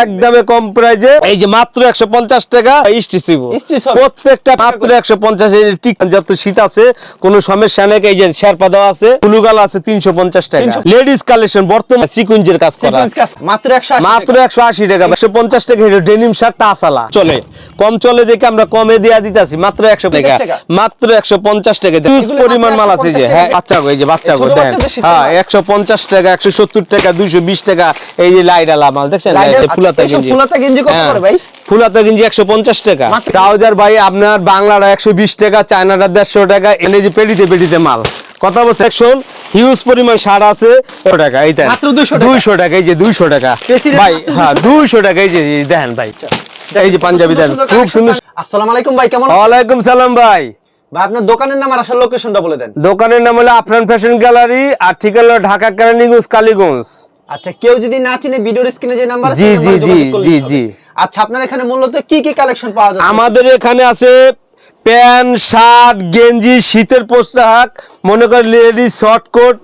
একদমে কম প্রাইজে এই যে মাত্র একশো পঞ্চাশ টাকা প্রত্যেকটা মাত্র একশো পঞ্চাশ টিক যত শীত আছে কোনো সমস্যা নেই এই যে শেরপা দেওয়া আছে কুলুগাল আছে তিনশো পঞ্চাশ টাকা। লেডিস কালেকশন বর্তমান সিকুঞ্জের কাজ করা মাত্র একশো মাত্র একশো আশি টাকা একশো পঞ্চাশ টাকা ডেনিম শার্ট টাসালা চলে কম চলে দেখে আমরা কমে দেওয়া দিতেছি মাত্র একশো টাকা। মাত্র একশো পঞ্চাশ টাকা পরিমাণ মাল আছে যে হ্যাঁ বাচ্চা এই যে বাচ্চা গো হ্যাঁ একশো পঞ্চাশ টাকা একশো সত্তর টাকা দুইশো বিশ টাকা এই যে লাইডালা মাল দেখছেন? ফুলাতা গেঞ্জি। ফুলাতা গেঞ্জি কত। করে ভাই? ফুলাতা গেঞ্জি একশো পঞ্চাশ টাকা। ট্রাউজার ভাই আপনার বাংলাটা একশো বিশ টাকা চায়নাটা দেড়শো টাকা এনে যে পেটিতে পেটিতে মাল। কথা বলছে সেকশন হিউজ পরিমাণ সার আছে টাকা এইটা। মাত্র 200 টাকা। এই যে দুইশো টাকা। ভাই হ্যাঁ দুইশো টাকা এই যে দেখেন ভাই এই যে পাঞ্জাবি দেন খুব সুন্দর আসসালামু আলাইকুম ভাই কেমন আছেন? ওয়ালাইকুম সালাম ভাই। ভাই আপনার দোকানের নাম আর আসার লোকেশনটা বলে দেন। দোকানের নাম হলো আফরান ফ্যাশন গ্যালারি আর ঠিকানা ঢাকা কেরানীগঞ্জ কালীগঞ্জ। আচ্ছা কেউ যদি না চিনে ভিডিওর স্ক্রিনে যে নাম্বার আছে জি, জি, জি, জি, জি। আচ্ছা আপনার এখানে মূলত কি কি কালেকশন পাওয়া যাচ্ছে? আমাদের এখানে আছে প্যান্ট শার্ট গেঞ্জি শীতের পোশাক মনে করেন ladies short coat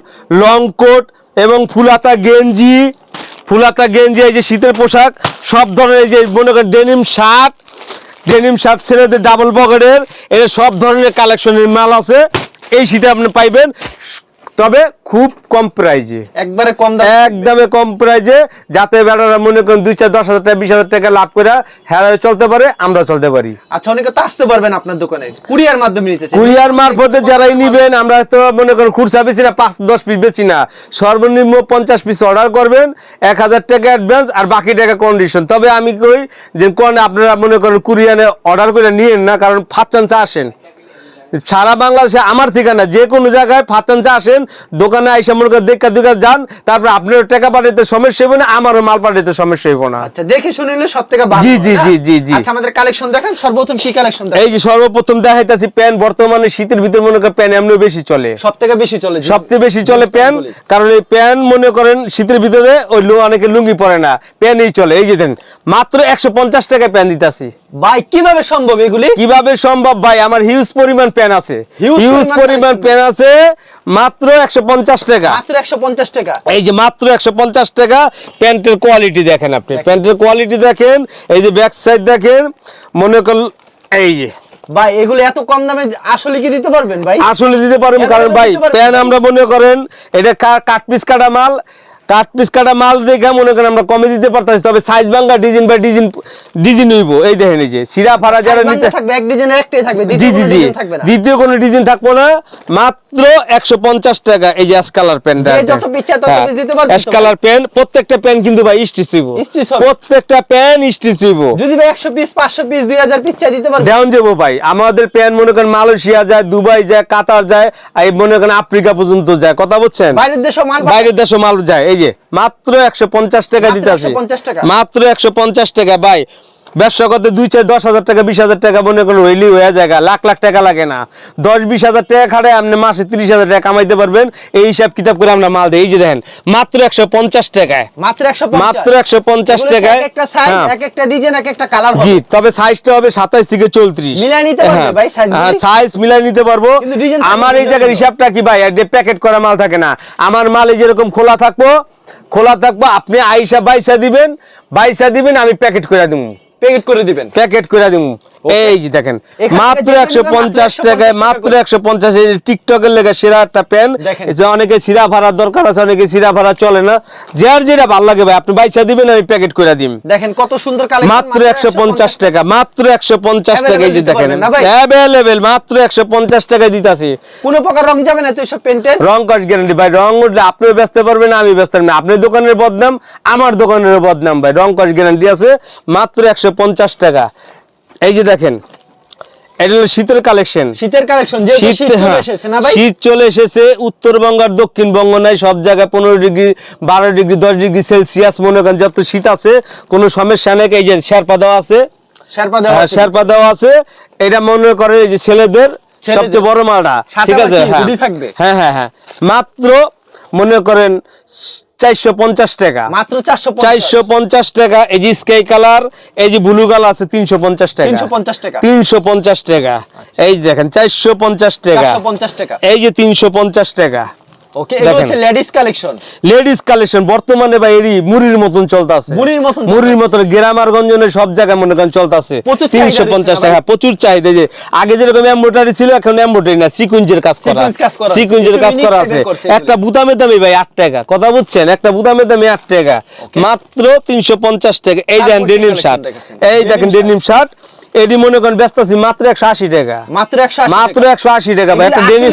long coat এবং ফুলাতা গেঞ্জি ফুলাতা গেঞ্জি এই যে শীতের পোশাক সব ধরনের এই যে মনে করেন ডেনিম শার্ট ডেনিম শার্ট ছেলেদের ডাবল পকেটের এর সব ধরনের কালেকশনের মাল আছে। এই শীতে আপনি পাইবেন তবে খুব কম প্রাইজে একবারে কম দাম। একদমে কম প্রাইজে যাতে বেড়ারা মনে করেন দুই চার দশ হাজার টাকা বিশ হাজার টাকা লাভ করে হ্যাঁ চলতে পারে আমরা চলতে পারি। আচ্ছা অনেকে তো আসতে পারবেন আপনার দোকানে। কুরিয়ার মাধ্যমে নিতে কুরিয়ার মারফতে যারাই নিবেন আমরা তো মনে করেন খুচরা বেশি না পাঁচ দশ পিস বেচি না। সর্বনিম্ন পঞ্চাশ পিস অর্ডার করবেন এক হাজার টাকা অ্যাডভান্স আর বাকি টাকা কন্ডিশন তবে আমি কই যে কোন আপনারা মনে করেন কুরিয়ারে অর্ডার করে নিয়েন না কারণ ফাত চান্সে আসেন। সারা বাংলাদেশে আমার ঠিকানা যে কোনো জায়গায় ফাতানচা আসেন দোকানে আইসা মনে করেন দেখা দেখা যান তারপর আপনার টাকা পাঠাইতে সমস্যা হইব না আমারও মাল পাঠাইতে সমস্যা হইব না। আচ্ছা দেখে শুনে নিলে সব থেকে ভালো জি, জি, জি, জি, জি। আচ্ছা আমাদের কালেকশন দেখেন সর্বপ্রথম কি কালেকশন এই যে সর্বপ্রথম দেখাইতেছি প্যান বর্তমানে শীতের ভিতর মনে করেন প্যান এমনি বেশি চলে। সব থেকে বেশি চলে। সবচেয়ে বেশি চলে প্যান কারণ এই প্যান মনে করেন শীতের ভিতরে ওই লো অনেকে লুঙ্গি পরে না প্যানই চলে। এই যে দেন মাত্র একশো পঞ্চাশ টাকায় প্যান দিতেছি। ভাই কীভাবে সম্ভব এগুলি? কীভাবে সম্ভব ভাই? আমার হিউজ পরিমাণ প্যান আছে। হিউজ পরিমাণ প্যান আছে মাত্র একশো পঞ্চাশ টাকা। মাত্র একশো পঞ্চাশ টাকা। এই যে মাত্র একশো পঞ্চাশ টাকা প্যান্টের কোয়ালিটি দেখেন আপনি। প্যান্টের কোয়ালিটি দেখেন এই যে ব্যাক সাইড দেখেন মনে কর এই যে। ভাই এগুলো এত কম দামে আসলে কি দিতে পারবেন ভাই? আসলে দিতে পারবেন কারণ ভাই প্যান আমরা মনে করেন এটা কাট পিস কাটা মাল কাট পিস কাটা মাল দেখে মনে করেন আমরা কমে দিতে পারতাম তবে সাইজ ভাঙ্গা ডিজাইন বা ডিজাইন ডিজাইন হইব। এই দেখেন এই যে সিরা ফারা যারা নিতে থাকবে এক ডিজাইনের একটাই থাকবে জি দ্বিতীয় জি। কোনো জি দ্বিতীয় কোনো ডিজাইন থাকব না মাত্র একশো পঞ্চাশ টাকা। এই যে অ্যাশ কালার প্যান্ট যত পিস তত piece দিতে পারবেন অ্যাশ কালার প্যান্ট প্রত্যেকটা কিন্তু ভাই স্টিচ হবে। প্রত্যেকটা স্টিচ যদি ভাই একশো পিস পাঁচশো পিস দুই হাজার পিস চাই দিতে পারবেন ডাউন যাব ভাই। আমাদের মনে করেন মালয়েশিয়া যায় দুবাই যায় কাতার যায় এই মনে করেন আফ্রিকা পর্যন্ত যায়। কথা বলছেন? বাইরের দেশে মাল বাইরের দেশে মাল যায়। এই যে মাত্র একশো পঞ্চাশ টাকা মাত্র দিতে আছে 150 টাকা। মাত্র একশো পঞ্চাশ টাকা। ভাই ব্যবসা করতে দুই চার দশ হাজার টাকা বিশ হাজার টাকা মনে করেন হইলি হয়ে যায় লাখ লাখ টাকা লাগে না। দশ বিশ হাজার টাকা খাড়ে আপনি মাসে তিরিশ হাজার টাকা কামাইতে পারবেন। এই হিসাব কিতাব করে আমরা মাল দিই। এই যে দেখেন মাত্র একশো পঞ্চাশ টাকায়। মাত্র একশো মাত্র একশো পঞ্চাশ টাকায় এক একটা সাইজ হ্যাঁ। এক একটা ডিজাইন এক একটা কালার জি তবে সাইজটা হবে সাতাইশ থেকে চৌত্রিশ। মিলাই নিতে পারবে ভাই size গুলি? সাইজ মিলাই নিতে পারব। আমার এই জায়গার হিসাবটা কি ভাই? প্যাকেট করা মাল থাকে না। আমার মাল এই যেরকম খোলা থাকব খোলা থাকব আপনি আইসা বাইসা দিবেন বাইসা দিবেন আমি প্যাকেট করে দিব প্যাকেট করে দিবেন। প্যাকেট করে দিব এই যে দেখেন মাত্র একশো পঞ্চাশ টাকায় মাত্র একশো পঞ্চাশ টিকটকের লেগে সেরা একটা প্যান দেখেন। যে অনেকে সিরা ভাড়ার দরকার আছে অনেকে সিরা ভাড়া চলে না। যার যেটা ভালো লাগে ভাই আপনি বাইসা দিবেন আমি প্যাকেট করে দিম। দেখেন কত সুন্দর মাত্র একশো পঞ্চাশ টাকা মাত্র একশো পঞ্চাশ টাকা এই যে দেখেন। না? অ্যাভেলেবেল মাত্র একশো পঞ্চাশ টাকা দিতেছি। কোনো প্রকার রং যাবে না তো পেন্টের রং গ্যারান্টি ভাই রং উঠলে আপনিও ব্যস্ত পারবেন আমি ব্যস্ত পারবেন আপনার দোকানের বদনাম আমার দোকানের বদনাম ভাই রং কাজ গ্যারান্টি আছে মাত্র একশো পঞ্চাশ টাকা। এই যে দেখেন এটা হলো শীতের কালেকশন শীতের কালেকশন শীত শীত চলে হ্যাঁ, এসেছে না ভাই শীত চলে এসেছে উত্তরবঙ্গ আর দক্ষিণবঙ্গ নাই সব জায়গায় পনেরো ডিগ্রি বারো ডিগ্রি দশ ডিগ্রি সেলসিয়াস মনে করেন যত শীত আছে কোনো সমস্যা নেই এই যে শেরপা দেওয়া আছে শেরপা দেওয়া হ্যাঁ, আছে। শেরপা দেওয়া আছে এটা মনে করেন এই যে ছেলেদের। সবচেয়ে বড় মালটা ঠিক আছে হ্যাঁ? হ্যাঁ হ্যাঁ হ্যাঁ মাত্র মনে করেন চারশো পঞ্চাশ টাকা। মাত্র চারশো চারশো পঞ্চাশ টাকা এই যে স্কাই কালার এই যে ব্লু কালার আছে তিনশো পঞ্চাশ টাকা। 350 টাকা। তিনশো পঞ্চাশ টাকা। এই যে দেখেন চারশো পঞ্চাশ টাকা। পঞ্চাশ টাকা। এই যে তিনশো পঞ্চাশ টাকা। ওকে এগুলো হচ্ছে লেডিস কালেকশন। লেডিস কালেকশন বর্তমানে ভাই এরই মুড়ির মতন চলতেছে। মুড়ির মতন মুড়ির মতন গ্রামারগঞ্জনের সব জায়গায় মনে করেন চলতেছে। প্রচুর চাহিদা তিনশো রয়েছে পঞ্চাশ না টাকা হ্যাঁ, প্রচুর চাহিদা। যে আগে যেরকম এমব্রয়ডারি ছিল এখন এমব্রয়ডারি না সিকুয়েন্সের কাজ করা কাজ করা আছে। সিকুয়েন্সের কাজ করা আছে। একটা বুতামের দামি ভাই আট টাকা। কথা বুঝছেন? একটা বুতামের দামি আট টাকা। মাত্র তিনশো পঞ্চাশ টাকা। এই দেখেন ডেনিম শার্ট এই দেখেন ডেনিম শার্ট এডি মনে করেন ব্যস্ত আছি মাত্র একশো আশি টাকা। মাত্র একশো মাত্র একশো আশি টাকা ভাই একটা ডেমি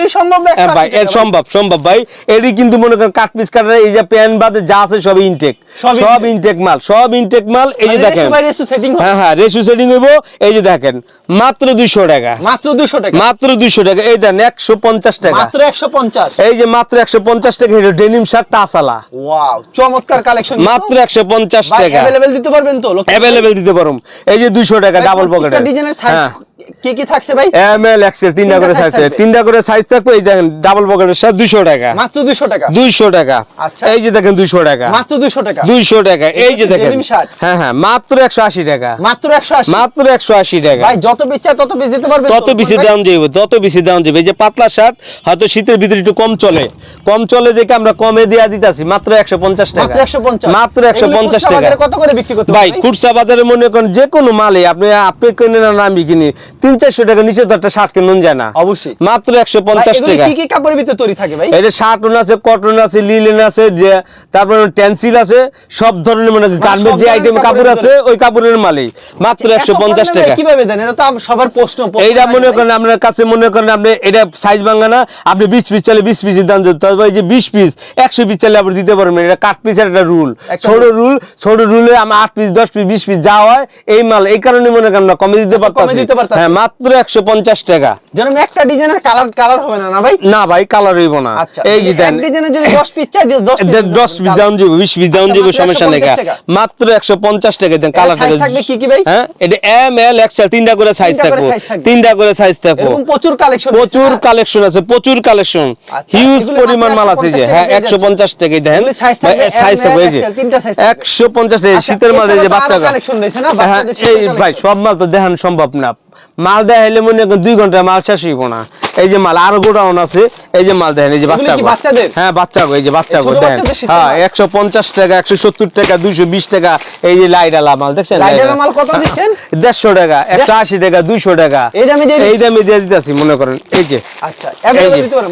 ভাই সম্ভব সম্ভব ভাই। এডি কিন্তু মনে করেন কাঠ পিস কাটার এই যে প্যান বাদে যা আছে সব ইনটেক সব ইনটেক মাল সব ইনটেক মাল এই যে দেখেন। হ্যাঁ হ্যাঁ রেসু সেটিং হইব এই যে দেখেন মাত্র দুইশো টাকা। মাত্র দুইশো টাকা। মাত্র দুইশো টাকা এই দেন একশো পঞ্চাশ টাকা। মাত্র একশো পঞ্চাশ। এই যে মাত্র একশো পঞ্চাশ টাকা এটা ডেনিম শার্টটা আসালা ওয়াও চমৎকার কালেকশন মাত্র একশো পঞ্চাশ টাকা। অ্যাভেলেবেল দিতে পারবেন তো অ্যাভেলেবেল দিতে পারুম। এই যে দুইশো টাকা ডাবল পকেট ডিজাইনের সাইজ হ্যাঁ কি কি থাকছে ভাই? এম এল এক্সেল তিনটা করে সাইজ তিনটা করে সাইজ থাকবে এই দেখেন ডাবল পকেটের সাথে দুইশো টাকা। মাত্র 200 টাকা? দুইশো টাকা। আচ্ছা। এই যে দেখেন দুইশো টাকা। মাত্র 200 টাকা? দুইশো টাকা। এই যে দেখেন। হ্যাঁ হ্যাঁ মাত্র একশো আশি টাকা। মাত্র 180 মাত্র একশো আশি টাকা। ভাই যত পিস তত পিস দিতে পারবেন তত বেশি দাম তত দাম এই যে পাতলা শার্ট হয়তো শীতের ভিতরে একটু কম চলে। কম চলে দেখে আমরা কমে দিয়া দিতেছি মাত্র একশো পঞ্চাশ টাকা। মাত্র 150 মাত্র একশো এগুলো পঞ্চাশ খুচরা টাকা। বাজারে কত করে বিক্রি করতে ভাই খুচরা বাজারে মনে করেন যে কোনো মালে আপনি আপনি কিনে না না আমি কিনি তিন চারশো টাকা নিচে তো একটা শার্ট কিনুন যায় না। অবশ্যই। মাত্র একশো পঞ্চাশ টাকা। কি কাপড়ের ভিতরে তৈরি থাকে ভাই? এটা শার্টন আছে কটন আছে লিলেন আছে যে তারপরে টেন্সিল আছে সব ধরনের মানে গার্মেন্ট যে আইটেম কাপড় আছে ওই কাপড়ের মালই মাত্র একশো পঞ্চাশ টাকা। কীভাবে দেন? এটা তো সবার প্রশ্ন এইটা মনে করেন আপনার কাছে মনে করেন আপনি এটা সাইজ ভাঙা না। আপনি বিশ পিস চালে বিশ পিসের দাম দিতে হবে। এই যে বিশ পিস একশো পিস চাইলে আপনি দিতে পারবেন এটা কাঠ পিসের একটা রুল ছোট রুল ছোট রুলে আমার আট পিস দশ পিস বিশ পিস যা হয় এই মাল এই কারণে মনে করেন আমরা কমে দিতে পারতাছি। হ্যাঁ মাত্র একশো পঞ্চাশ টাকা। যেরকম একটা ডিজাইনের কালার কালার হবে না না ভাই? না ভাই কালার হইব না। আচ্ছা এই যে দেন। ডিজাইনের যদি 10 পিস চাই 10 পিস দে- দশ পিস দাম দিব পিস সমস্যা নেই মাত্র একশো পঞ্চাশ টাকা দেন কালার থাকবে কি কি ভাই? হ্যাঁ এটা এম এল এক্সেল তিনটা করে সাইজ থাকব। তিনটা করে সাইজ থাকব। এরকম প্রচুর কালেকশন প্রচুর কালেকশন আছে প্রচুর কালেকশন আচ্ছা, হিউজ পরিমাণ মাল আছে যে হ্যাঁ টাকায় একশো পঞ্চাশ টাকায় দেন। সাইজ থাকবে যে XL, তিনটা size থাকবে। একশো পঞ্চাশ টাকা আচ্ছা, শীতের মাঝে যে বাচ্চা collection রয়েছে না? হ্যাঁ বাচ্চাদের এই ভাই সব মাল তো দেখানো সম্ভব না। মাল দেখাইলে মনে করেন দুই ঘন্টায় মাল শেষ হইব না। এই যে মাল আরও গোডাউন আছে। এই যে মাল দেখেন এই যে বাচ্চা বাচ্চাদের? হ্যাঁ বাচ্চা এই যে বাচ্চা গো দেখেন। হ্যাঁ একশো পঞ্চাশ টাকা একশো সত্তর টাকা দুইশো বিশ টাকা এই যে লাইডালা মাল দেখছেন? লাইডালা মাল কত দিচ্ছেন? দেড়শো টাকা একশো আশি টাকা দুইশো টাকা। এই দামে এই দামে দিয়ে দিতেছি মনে করেন এই যে। আচ্ছা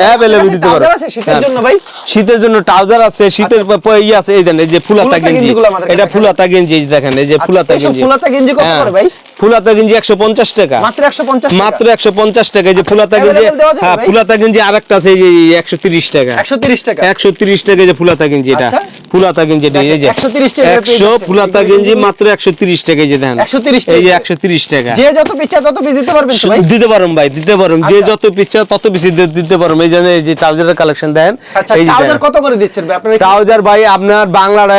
অ্যাভেলেবল দিতে পারো শীতের হ্যাঁ। জন্য ভাই। শীতের জন্য ট্রাউজার আছে শীতের আচ্ছা। ই আছে এই দেন এই যে ফুলাতা গেঞ্জি। এটা ফুলাতা গেঞ্জি দেখেন এই যে আচ্ছা, ফুলাতা গেঞ্জি। ফুলাতা গেঞ্জি কত হ্যাঁ, করে ভাই? ফুলাতা গেঞ্জি 150 টাকা। মাত্র 150 মাত্র 150 টাকা এই যে ফুলাতা গেঞ্জি দেওয়া যাবে হ্যাঁ ফুলাতা গেঞ্জি আরেকটা আছে যে একশো তিরিশ টাকা। 130 টাকা? একশো তিরিশ টাকা যে ফুলাতা গেঞ্জি এটা। ফুলাতা গেঞ্জি এই যে 130 টাকা পেয়ে একশো যাচ্ছেন। ফুলাতা গেঞ্জি মাত্র একশো তিরিশ টাকা যে দেন 130 এই যে টাকা। একশো তিরিশ টাকা। যে যত পিস তত পিস দিতে পারবেন ভাই? দিতে পারুম ভাই দিতে পারুম। যে আচ্ছা। যত তত বেশি দিতে পারুম। এই যে ট্রাউজারের কালেকশন দেন আচ্ছা এই ট্রাউজার কত করে দিচ্ছেন ভাই? আপনারা ট্রাউজার ভাই আপনার বাংলাটা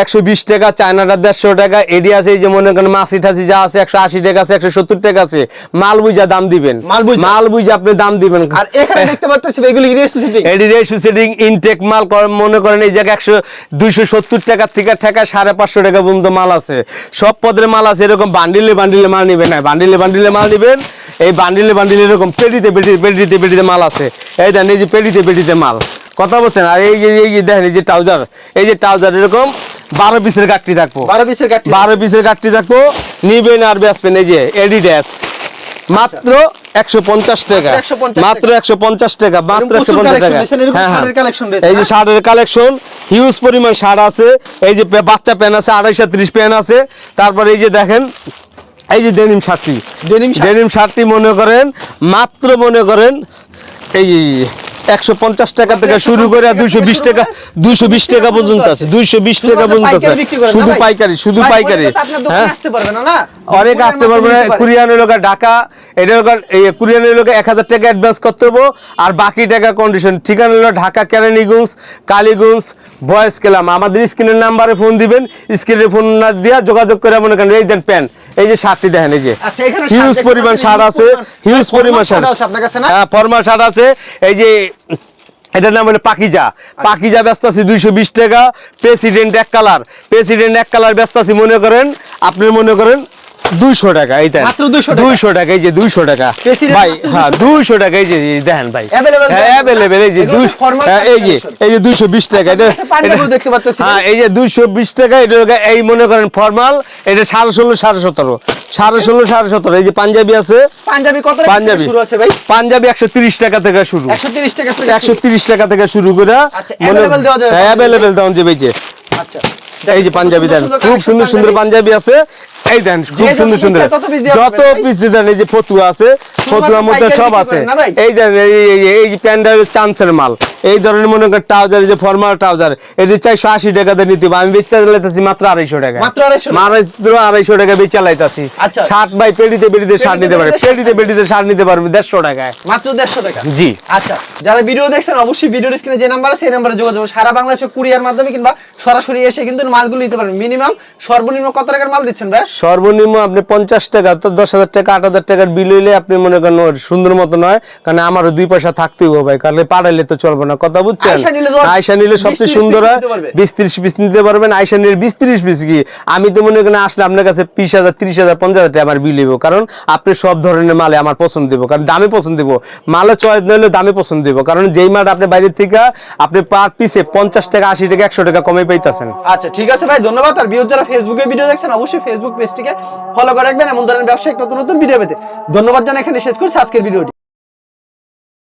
টাকা চায়নাটা দেড়শো টাকা এডি আছে এই যে মনে করেন মাসি ঠাসি যা আছে একশো আশি টাকা আছে একশো সত্তর টাকা আছে। মাল বুঝা দাম দিবেন। মাল মাল বুঝা আপনি দাম দিবেন। আর এখানে দেখতে পাচ্ছেন এগুলো রেসিটি এডি রেশু সেটিং ইনটেক মাল মনে করেন এই জায়গায় একশো দুইশো সত্তর টাকার থেকে সাড়ে পাঁচশো টাকা পর্যন্ত মাল আছে। সব পদের মাল আছে এরকম বান্ডিলে বান্ডিলে মাল নিবেন না। বান্ডিলে বান্ডিলে মাল নিবেন এই বান্ডিলে বান্ডিলে এরকম পেটিতে পেটিতে পেটিতে পেটিতে মাল আছে। এই দেন এই যে পেটিতে পেটিতে মাল। কথা বলছেন? আর এই যে এই যে দেখেন এই যে ট্রাউজার এই যে ট্রাউজার এরকম বারো পিসের গাঠটি থাকব। 12 পিসের গাঠি বারো পিসের গাঠটি থাকব। নিবেন আর বেসবেন এই যে এডিডাস মাত্র একশো পঞ্চাশ টাকা। মাত্র একশো পঞ্চাশ টাকা মাত্র একশো পঞ্চাশ টাকা। হ্যাঁ, হ্যাঁ। এই যে? শার্টের কালেকশন হিউজ পরিমাণ শার্ট আছে। এই যে বাচ্চা প্যান আছে আড়াইশো ত্রিশ প্যান আছে। তারপর এই যে দেখেন এই যে ডেনিম শার্টটি ডেনিম ডেনিম শার্টটি মনে করেন মাত্র মনে করেন এই একশো পঞ্চাশ টাকা থেকে শুরু করে দুইশো বিশ টাকা দুইশো বিশ টাকা পর্যন্ত আছে দুইশো বিশ টাকা পর্যন্ত আছে। শুধু পাইকারি শুধু পাইকারি। হ্যাঁ? অনেক আসতে পারবে না। কুরিয়ানের লোক ঢাকা এটা লোক এই কুরিয়ানের লোক এক হাজার টাকা অ্যাডভান্স করতে হব। আর বাকি টাকা কন্ডিশন ঠিকানা হলো ঢাকা কেরানীগঞ্জ কালীগঞ্জ ভয়েস কেলাম আমাদের স্ক্রিনের নাম্বারে ফোন দিবেন স্ক্রিনে ফোন না দিয়া যোগাযোগ করে মনে করেন এই দেন প্যান্ট এই যে শার্টটি দেখেন এই যে। আচ্ছা, হিউজ পরিমাণ পাচ্ছেন, শার্ট আছে হিউজ পরিমাণ শার্ট শার্ট। আছে আপনার কাছে না? হ্যাঁ ফরমাল শার্ট আছে। এই যে এটার নাম হলো পাকিজা। পাকিজা ব্যস্ত আছি দুইশো বিশ টাকা প্রেসিডেন্ট এক কালার প্রেসিডেন্ট এক কালার ব্যস্ত আছি, মনে করেন, আপনি মনে করেন দুইশো টাকা এই মাত্র দুইশো টাকা? এই যে দুইশো টাকা। ভাই হ্যাঁ দুইশো টাকা। এই যে দেখেন ভাই। Available দেন। অ্যাভেলেবেল এই যে এগুলো দুই হচ্ছে formal এই যে এই যে দুইশো বিশ টাকা এটা পাঞ্জাবিও এটা- দেখতে পারতেছি। হ্যাঁ এই যে দুইশো বিশ টাকা এটা এই মনে করেন ফর্মাল এটা সাড়ে ষোলো সাড়ে সতেরো। সাড়ে ষোলো সাড়ে সতেরো এই যে পাঞ্জাবি আছে। পাঞ্জাবি কত পাঞ্জাবি। শুরু আছে ভাই? পাঞ্জাবি একশো তিরিশ টাকা থেকে শুরু। 130 টাকা থেকে একশো তিরিশ টাকা থেকে শুরু করে আচ্ছা, যাবে অ্যাভেলেবেল এই যে। আচ্ছা। এই যে পাঞ্জাবি দেন। খুব সুন্দর সুন্দর পাঞ্জাবি আছে। এই দেন খুব সুন্দর সুন্দর। যত পিস দেন এই যে ফতুয়া আছে ফতুয়ার মধ্যে সব আছে? এই দেন এই যে প্যান্ডার চান্সের মাল। এই ধরনের মনে করেন ট্রাউজার যে ফর্মাল ট্রাউজার। এটি চারশো আশি টাকা দিয়ে নিতে আমি বেচতে লাইতেছি মাত্র আড়াইশো টাকা। মাত্র 250 আড়াইশো টাকা বেচা লাইতাছি আচ্ছা। ষাট বাই পেডিতে পেডিতে ষাট নিতে পারবে। পেডিতে পেডিতে ষাট নিতে পারবে দেড়শো টাকায়। মাত্র দেড়শো টাকা? জি। আচ্ছা যারা ভিডিও দেখছেন অবশ্যই ভিডিও স্ক্রিনে যে নাম্বার আছে সেই নাম্বারে যোগাযোগ সারা বাংলাদেশে কুরিয়ার মাধ্যমে কিংবা সরাসরি এসে কিন্তু মালগুলো নিতে পারবেন। মিনিমাম সর্বনিম্ন কত টাকার মাল দিচ্ছেন ভাই? সর্বনিম্ন আপনি পঞ্চাশ টাকা তো দশ হাজার টাকা আট হাজার টাকার বিল হইলে আপনি মনে করেন সুন্দর মতো নয় কারণ আমারও দুই পয়সা থাকতেই হবে ভাই কারণ পাঠাইলে তো চলবে না। কথা বুঝছেন? আয়সা নিলে তো আয়সা নিলে 20 সবচেয়ে সুন্দর হয়। বিশ ত্রিশ পিস নিতে পারবেন আয়সা নিলে বিশ ত্রিশ পিস কি? আমি তো মনে করেন আসলে আপনার কাছে বিশ হাজার ত্রিশ হাজার পঞ্চাশ হাজার টাকা আমার বিল হইব কারণ আপনি সব ধরনের মালে আমার পছন্দ দিব কারণ দামে পছন্দ দিব। মালে চয়েস নইলে দামে পছন্দ দিব কারণ যেই মাল আপনি বাইরের থেকে আপনি পার পিসে পঞ্চাশ টাকা আশি টাকা একশো টাকা কমে পাইতেছেন। আচ্ছা ঠিক আছে ভাই, ধন্যবাদ। আর বিউজ যারা ফেসবুকে ভিডিও দেখছেন, অবশ্যই ফেসবুক পেজটিকে ফলো করে রাখবেন। এমন ধরনের ব্যবসায়িক নতুন নতুন ভিডিও পেতে। ধন্যবাদ জানাই, এখানে শেষ করছি আজকের ভিডিওটি